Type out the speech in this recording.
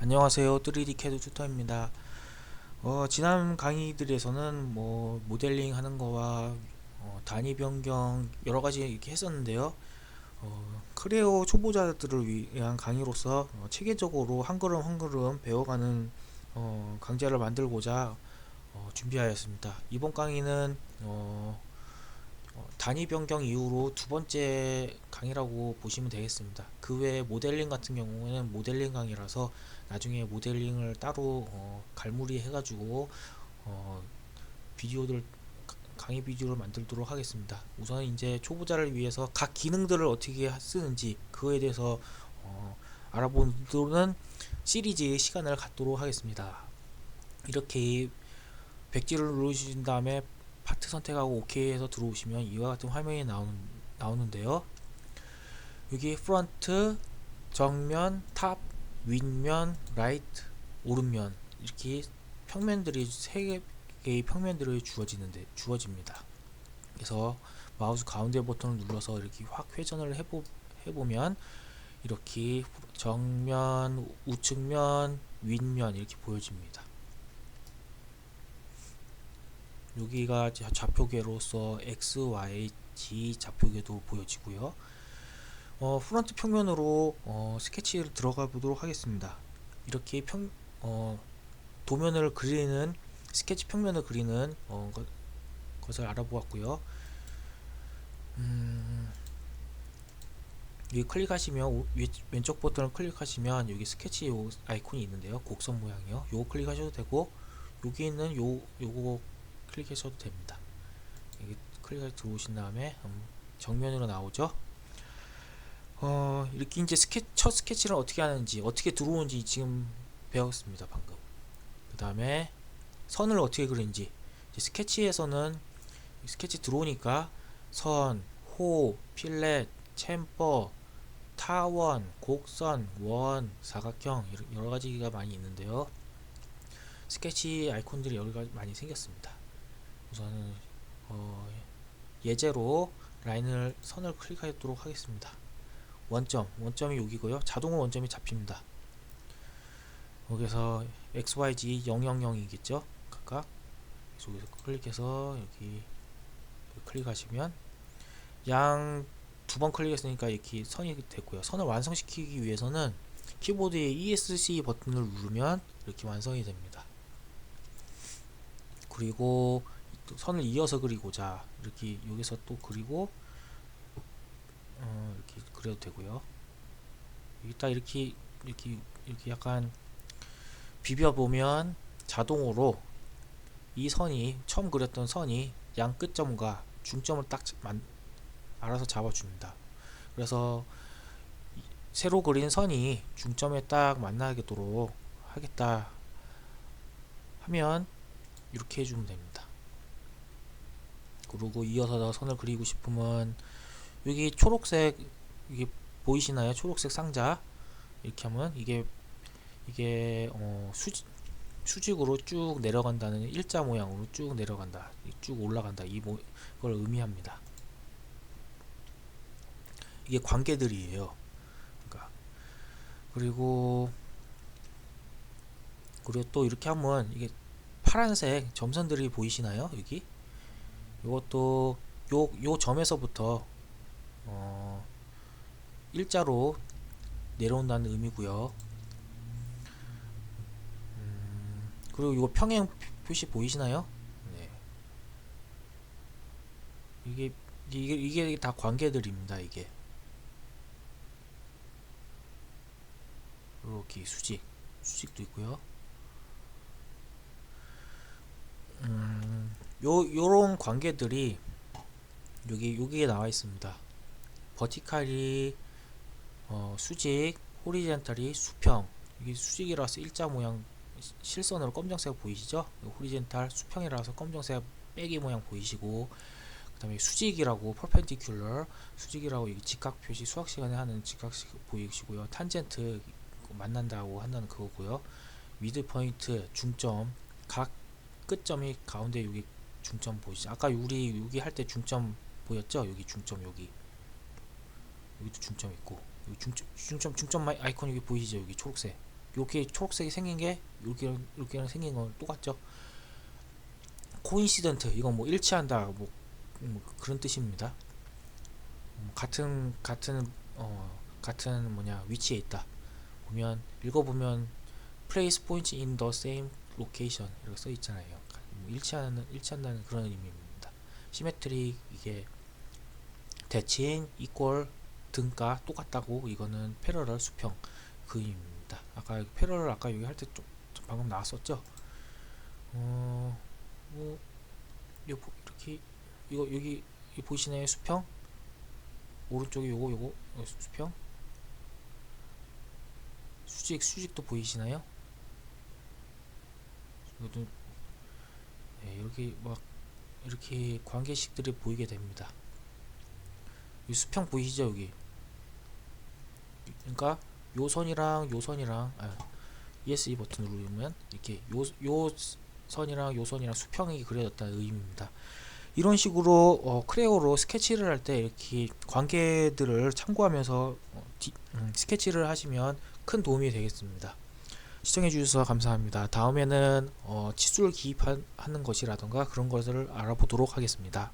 안녕하세요. 3D 캐드 튜터입니다. 어, 지난 강의들에서는 뭐 모델링 하는 거와 어, 단위 변경 여러 가지 이렇게 했었는데요. 어, 크레오 초보자들을 위한 강의로서 어, 체계적으로 한 걸음 한 걸음 배워가는 어, 강좌를 만들고자 어, 준비하였습니다. 이번 강의는 어, 어, 단위 변경 이후로 두 번째 강의라고 보시면 되겠습니다. 그 외에 모델링 같은 경우에는 모델링 강의라서 나중에 모델링을 따로 어, 갈무리 해가지고 어, 비디오들 가- 강의 비디오를 만들도록 하겠습니다. 우선 이제 초보자를 위해서 각 기능들을 어떻게 하- 쓰는지 그거에 대해서 어, 알아보는 시리즈의 시간을 갖도록 하겠습니다. 이렇게 백지를 누르신 다음에 파트 선택하고 OK 해서 들어오시면 이와 같은 화면이 나오는, 나오는데요. 여기 프론트, 정면, 탑, 윗면, 라이트, 오른면 이렇게 평면들이 세 개의 평면들이 주어지는데 주어집니다. 그래서 마우스 가운데 버튼을 눌러서 이렇게 확 회전을 해보, 해보면 이렇게 정면, 우측면, 윗면 이렇게 보여집니다. 여기가 자- 좌표계로서 X, Y, Z 좌표계도 보여지고요. 어, 프론트 평면으로 어, 스케치를 들어가 보도록 하겠습니다. 이렇게 평, 어, 도면을 그리는 스케치 평면을 그리는 어, 것, 것을 알아보았고요. 음, 여기 클릭하시면 왼쪽 버튼을 클릭하시면 여기 스케치 요 아이콘이 있는데요. 곡선 모양이요. 요거 클릭하셔도 되고 여기 있는 요 요거 클릭하셔도 됩니다. 여기 클릭해 들어오신 다음에 음, 정면으로 나오죠. 어, 이렇게 이제 스케, 첫 스케치를 어떻게 하는지, 어떻게 들어오는지 지금 배웠습니다, 방금. 그 다음에 선을 어떻게 그리는지. 스케치에서는 스케치 들어오니까 선, 호, 필렛, 챔버, 타원, 곡선, 원, 사각형 여러 가지가 많이 있는데요. 스케치 아이콘들이 여러 가지 많이 생겼습니다. 우선은 어, 예제로 라인을 선을 클릭하도록 하겠습니다. 원점, 원점이 여기고요. 자동으로 원점이 잡힙니다. 여기서 XYZ 000이겠죠? 각각 여기서 클릭해서 여기 클릭하시면 양 두 번 클릭했으니까 이렇게 선이 됐고요. 선을 완성시키기 위해서는 키보드의 ESC 버튼을 누르면 이렇게 완성이 됩니다. 그리고 또 선을 이어서 그리고자 이렇게 여기서 또 그리고 어, 이렇게 그려도 되고요. 여기 딱 이렇게 이렇게 이렇게 약간 비벼 보면 자동으로 이 선이 처음 그렸던 선이 양 끝점과 중점을 딱 만, 알아서 잡아줍니다. 그래서 이- 새로 그린 선이 중점에 딱 만나게도록 하겠다 하면 이렇게 해주면 됩니다. 그리고 이어서 더 선을 그리고 싶으면 여기 초록색 이게 보이시나요? 초록색 상자 이렇게 하면 이게 이게 어 수직 수직으로 쭉 내려간다는 일자 모양으로 쭉 내려간다 쭉 올라간다 이 모, 걸 의미합니다. 이게 관계들이에요. 그러니까 그리고 그리고 또 이렇게 하면 이게 파란색 점선들이 보이시나요? 여기 이것도 요, 요 점에서부터 어, 일자로 내려온다는 의미고요. 음, 그리고 이거 평행 표- 표시 보이시나요? 네. 이게 이게 이게 다 관계들입니다. 이게 이렇게 수직 수직도 있고요. 음, 요 요런 관계들이 여기 여기에 나와 있습니다. 버티칼이 어, 수직, 호리젠탈이 수평. 이게 수직이라서 일자 모양 시- 실선으로 검정색 보이시죠? 호리젠탈 수평이라서 검정색 빼기 모양 보이시고 그다음에 수직이라고 퍼펜디큘러 수직이라고 여기 직각 표시 수학 시간에 하는 직각 시 보이시고요. 탄젠트 만난다고 한다는 그거고요. 미드 포인트 중점 각 끝점이 가운데 여기 중점 보이시죠? 아까 우리 여기 할 때 중점 보였죠? 여기 중점 여기 여기도 중점 있고 여기 중점 중점 중점 아이콘 여기 보이시죠? 여기 초록색 이렇게 초록색이 생긴 게 이렇게 이렇게랑 생긴 건 똑같죠. 코인시던트 이건 뭐 일치한다 뭐, 뭐 그런 뜻입니다. 음, 같은 같은 어 같은 뭐냐 위치에 있다. 보면 읽어보면 place points in the same location 이렇게 써 있잖아요. 뭐 일치하는 일치한다는 그런 의미입니다. 시메트릭 이게 대칭 이퀄 등가 똑같다고 이거는 패러럴 수평 그 의미입니다. 아까 패러럴 아까 여기 할 때 좀 방금 나왔었죠. 어, 뭐 이렇게 이거 여기 이 보이시나요 수평? 오른쪽에 요거 요거 어, 수평? 수직 수직도 보이시나요? 이것도 네, 이렇게 막 이렇게 관계식들이 보이게 됩니다. 이 수평 보이시죠 여기? 그러니까 요 선이랑 요 선이랑 아, ESC 버튼 누르면 이렇게 요, 요 선이랑 요 선이랑 수평이 그려졌다는 의미입니다. 이런 식으로 어, 크레오로 스케치를 할 때 이렇게 관계들을 참고하면서 어, 디- 음, 스케치를 하시면 큰 도움이 되겠습니다. 시청해 주셔서 감사합니다. 다음에는 어, 치수를 기입하는 것이라던가 그런 것을 알아보도록 하겠습니다.